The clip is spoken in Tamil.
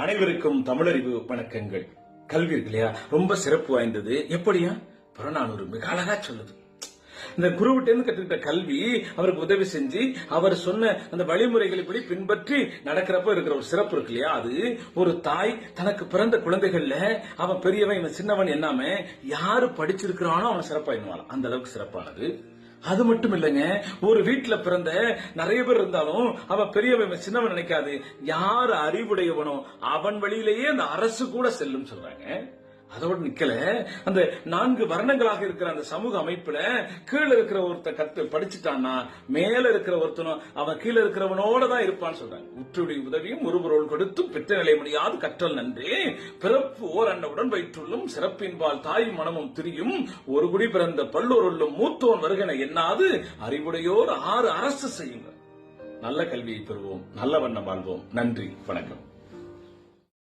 அனைவருக்கும் தமிழறிவு வணக்கங்கள். கல்வி இருக்கு இல்லையா ரொம்ப சிறப்பு வாய்ந்தது. எப்படியா? புறநானூறு மிக அழகா சொல்லுது. இந்த குருவிட்ட இருந்து கற்றுக்கிட்ட கல்வி அவருக்கு உதவி செஞ்சு அவர் சொன்ன அந்த வழிமுறைகளை இப்படி பின்பற்றி நடக்கிறப்ப இருக்கிற ஒரு சிறப்பு இருக்கு இல்லையா? அது ஒரு தாய் தனக்கு பிறந்த குழந்தைகள்ல அவன் பெரியவன் இவன் சின்னவன் என்னாம யாரு படிச்சிருக்கிறானோ அவன் சிறப்பா அந்த அளவுக்கு சிறப்பானது. அது மட்டும் இல்லைங்க ஒரு வீட்டுல பிறந்த நிறைய பேர் இருந்தாலும் அவன் பெரியவன் சின்னவன் நினைக்காது. யார் அறிவுடையவனோ அவன் வழியிலேயே அந்த அரசு கூட செல்லும் சொல்றாங்க. அதோட நிக்கல. அந்த நான்கு வர்ணங்களாக இருக்கிற அந்த சமூக அமைப்புல கீழே இருக்கிற ஒருத்த கத்து படிச்சுட்டான்னா மேல இருக்கிற ஒருத்தனும் அவன் கீழே இருக்கிறவனோட தான் இருப்பான்னு சொல்றாங்க. உற்றுடைய உதவியும் ஒருவரோடு கொடுத்து பெற்ற நிலை முடியாது. கற்றல் நன்றி. பிறப்பு ஓர் அன்னவுடன் வயிற்றுள்ளும் சிறப்பின்பால் தாய் மனமும் திரியும். ஒரு குடி பிறந்த பல்லோருள்ளும் மூத்தோன் வருகன என்னாது அறிவுடையோர் ஆறு அரசு செய்யுங்கள். நல்ல கல்வியை பெறுவோம். நல்ல வண்ணம் வாழ்வோம். நன்றி. வணக்கம்.